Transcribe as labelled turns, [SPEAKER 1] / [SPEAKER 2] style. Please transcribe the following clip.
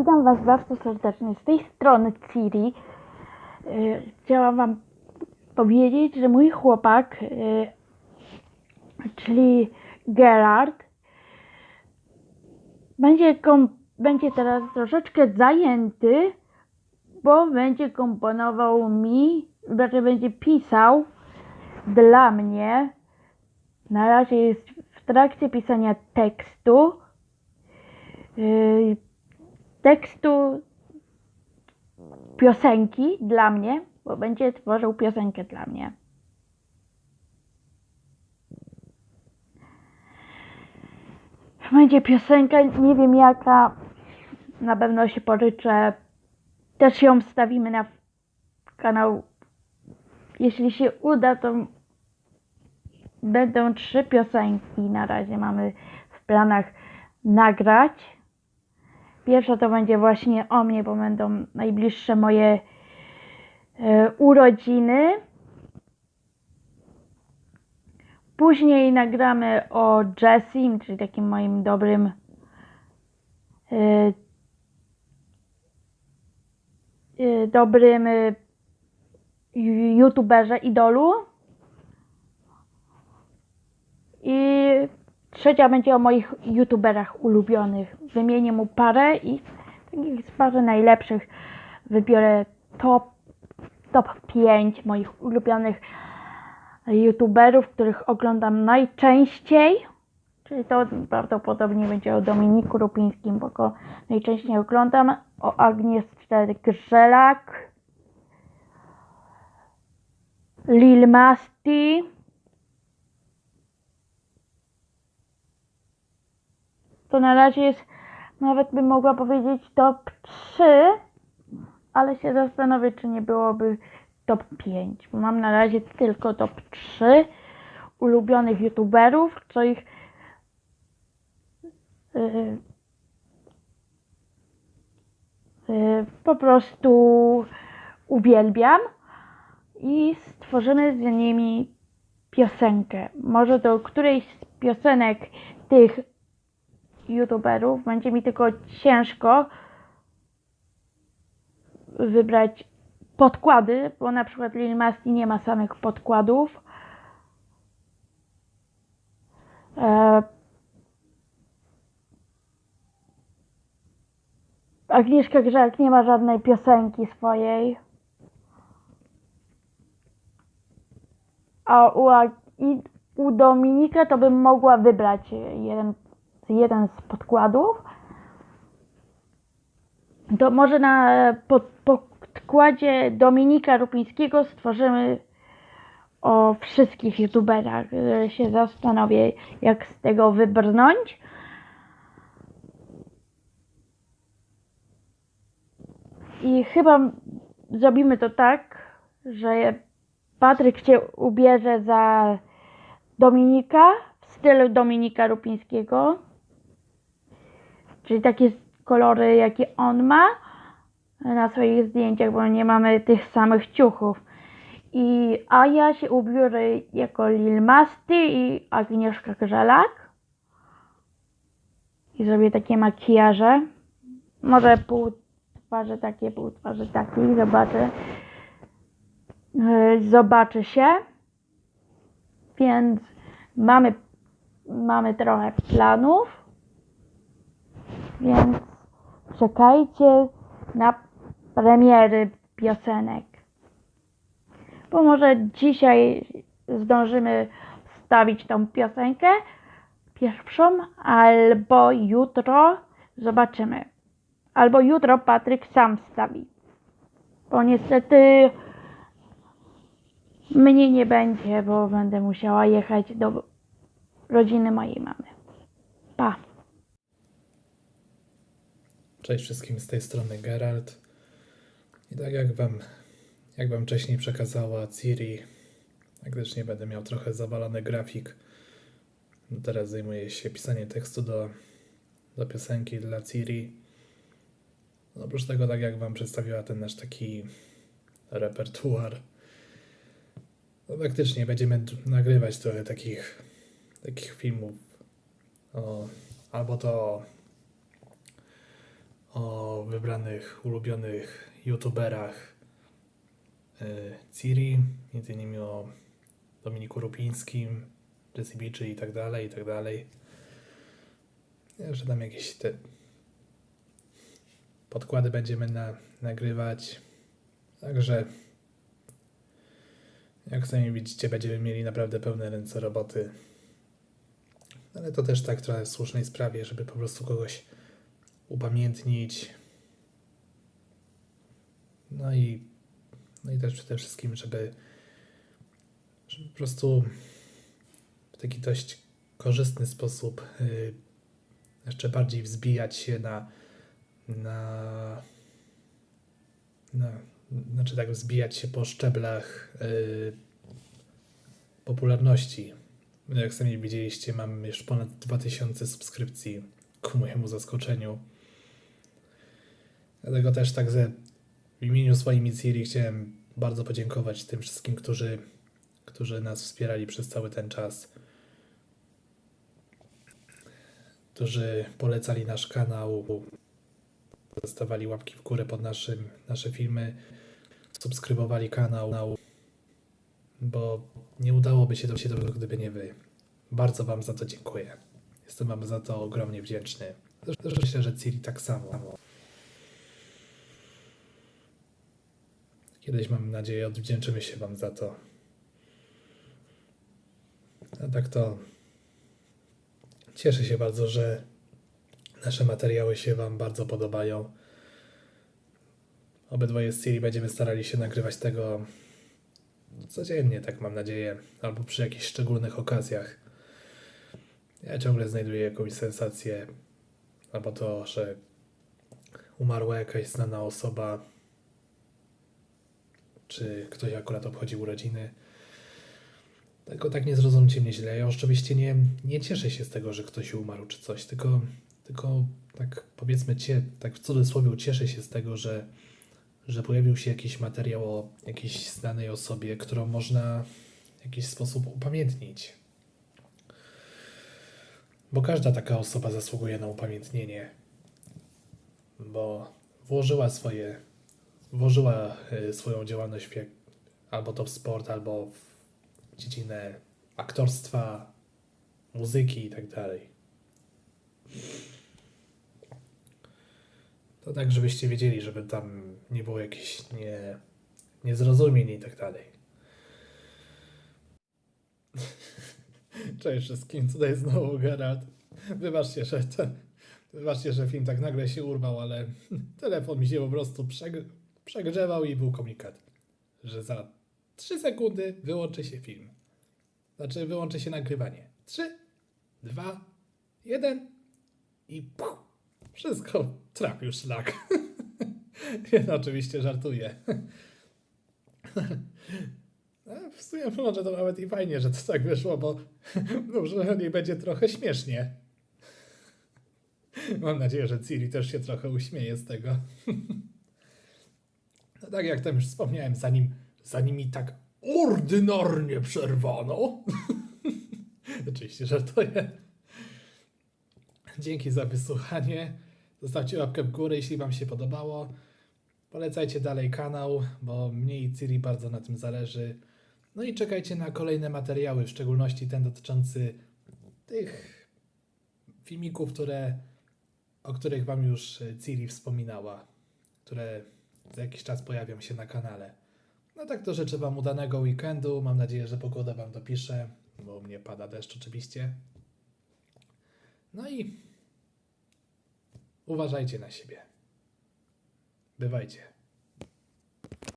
[SPEAKER 1] Witam Was bardzo serdecznie. Z tej strony Ciri. Yy, Chciałam Wam powiedzieć, że mój chłopak, yy, czyli Gerard, będzie, będzie teraz troszeczkę zajęty, bo będzie komponował mi, znaczy będzie pisał dla mnie. Na razie jest w trakcie pisania tekstu. Yy, tekstu piosenki dla mnie, bo będzie tworzył piosenkę dla mnie. Będzie piosenka, nie wiem jaka, na pewno się poryczę. Też ją wstawimy na kanał. Jeśli się uda, to będą trzy piosenki. Na razie mamy w planach nagrać. Pierwsza to będzie właśnie o mnie, bo będą najbliższe moje e, urodziny. Później nagramy o Jessim, czyli takim moim dobrym e, e, dobrym youtuberze, idolu. I trzecia będzie o moich youtuberach ulubionych. Wymienię mu parę i takich z parę najlepszych wybiorę top, top 5 moich ulubionych youtuberów, których oglądam najczęściej. Czyli to prawdopodobnie będzie o Dominiku Rupińskim, bo go najczęściej oglądam. O Agnieszce Grzelak. Lil Masti. To na razie jest, nawet bym mogła powiedzieć top 3, ale się zastanowię, czy nie byłoby top 5, bo mam na razie tylko top 3 ulubionych youtuberów, co ich yy, yy, po prostu uwielbiam i stworzymy z nimi piosenkę. Może do którejś z piosenek tych youtuberów będzie mi tylko ciężko wybrać podkłady, bo na przykład Lil Masti nie ma samych podkładów. E, Agnieszka Grzelk nie ma żadnej piosenki swojej. A u, u Dominika to bym mogła wybrać jeden jeden z podkładów, to może na pod, podkładzie Dominika Rupińskiego stworzymy o wszystkich youtuberach. Się zastanowię, jak z tego wybrnąć. I chyba zrobimy to tak, że Patryk cię ubierze za Dominika w stylu Dominika Rupińskiego czyli takie kolory, jakie on ma na swoich zdjęciach, bo nie mamy tych samych ciuchów. I, a ja się ubiorę jako Lil Masti i Agnieszka Grzelak. I zrobię takie makijaże. Może pół twarzy takie, pół twarzy takiej. Zobaczę. Yy, Zobaczy się. Więc mamy, mamy trochę planów. Więc czekajcie na premiery piosenek. Bo może dzisiaj zdążymy wstawić tą piosenkę pierwszą, albo jutro zobaczymy. Albo jutro Patryk sam wstawi. Bo niestety mnie nie będzie, bo będę musiała jechać do rodziny mojej mamy. Pa!
[SPEAKER 2] Cześć wszystkim z tej strony Geralt. I tak jak wam, jak wam wcześniej przekazała Ciri, jak też nie będę miał trochę zawalony grafik, no teraz zajmuję się pisaniem tekstu do, do piosenki dla Ciri. No oprócz tego, tak jak wam przedstawiła ten nasz taki repertuar, no faktycznie będziemy nagrywać trochę takich, takich filmów o, albo to o wybranych, ulubionych youtuberach yy, Ciri, między innymi o Dominiku Rupińskim, Jesse Beachy i tak dalej, i tak dalej. Że tam jakieś te podkłady będziemy na, nagrywać. Także jak sami widzicie, będziemy mieli naprawdę pełne ręce roboty. Ale to też tak trochę w słusznej sprawie, żeby po prostu kogoś upamiętnić. No i, no i też przede wszystkim, żeby, żeby po prostu w taki dość korzystny sposób y, jeszcze bardziej wzbijać się na, na, na znaczy tak wzbijać się po szczeblach y, popularności. Jak sami widzieliście, mam już ponad 2000 subskrypcji ku mojemu zaskoczeniu. Dlatego też także w imieniu swoim i Ciri chciałem bardzo podziękować tym wszystkim, którzy, którzy nas wspierali przez cały ten czas. Którzy polecali nasz kanał, zostawali łapki w górę pod naszym, nasze filmy, subskrybowali kanał, bo nie udałoby się to, się to, gdyby nie wy. Bardzo wam za to dziękuję. Jestem wam za to ogromnie wdzięczny. Zresztą myślę, że Ciri tak samo. Kiedyś mam nadzieję odwdzięczymy się wam za to. A tak to cieszę się bardzo, że nasze materiały się wam bardzo podobają. Obydwoje z Ciri będziemy starali się nagrywać tego codziennie, tak mam nadzieję, albo przy jakichś szczególnych okazjach. Ja ciągle znajduję jakąś sensację, albo to, że umarła jakaś znana osoba, czy ktoś akurat obchodzi urodziny. Tylko tak nie zrozumcie mnie źle. Ja oczywiście nie, nie cieszę się z tego, że ktoś umarł czy coś, tylko, tylko tak powiedzmy, cie, tak w cudzysłowie cieszę się z tego, że, że pojawił się jakiś materiał o jakiejś znanej osobie, którą można w jakiś sposób upamiętnić. Bo każda taka osoba zasługuje na upamiętnienie. Bo włożyła swoje, włożyła y, swoją działalność w, albo to w sport, albo w dziedzinę aktorstwa, muzyki i tak dalej. To tak, żebyście wiedzieli, żeby tam nie było jakichś nie, niezrozumień i tak dalej. Cześć wszystkim, tutaj znowu Geralt. Wybaczcie, że te, wybaczcie, że film tak nagle się urwał, ale telefon mi się po prostu przeg- przegrzewał i był komunikat, że za 3 sekundy wyłączy się film. Znaczy wyłączy się nagrywanie. 3, 2, 1 i puh, wszystko trafił szlak. Ja oczywiście żartuję. W sumie może to nawet i fajnie, że to tak wyszło, bo no, przynajmniej będzie trochę śmiesznie. Mam nadzieję, że Ciri też się trochę uśmieje z tego. No tak jak tam już wspomniałem, zanim, zanim mi tak ordynarnie przerwano. Oczywiście żartuję. Dzięki za wysłuchanie. Zostawcie łapkę w górę, jeśli Wam się podobało. Polecajcie dalej kanał, bo mnie i Ciri bardzo na tym zależy. No i czekajcie na kolejne materiały, w szczególności ten dotyczący tych filmików, które, o których Wam już e, Ciri wspominała, które za jakiś czas pojawią się na kanale. No tak to życzę Wam udanego weekendu. Mam nadzieję, że pogoda Wam dopisze, bo u mnie pada deszcz oczywiście. No i uważajcie na siebie. Bywajcie.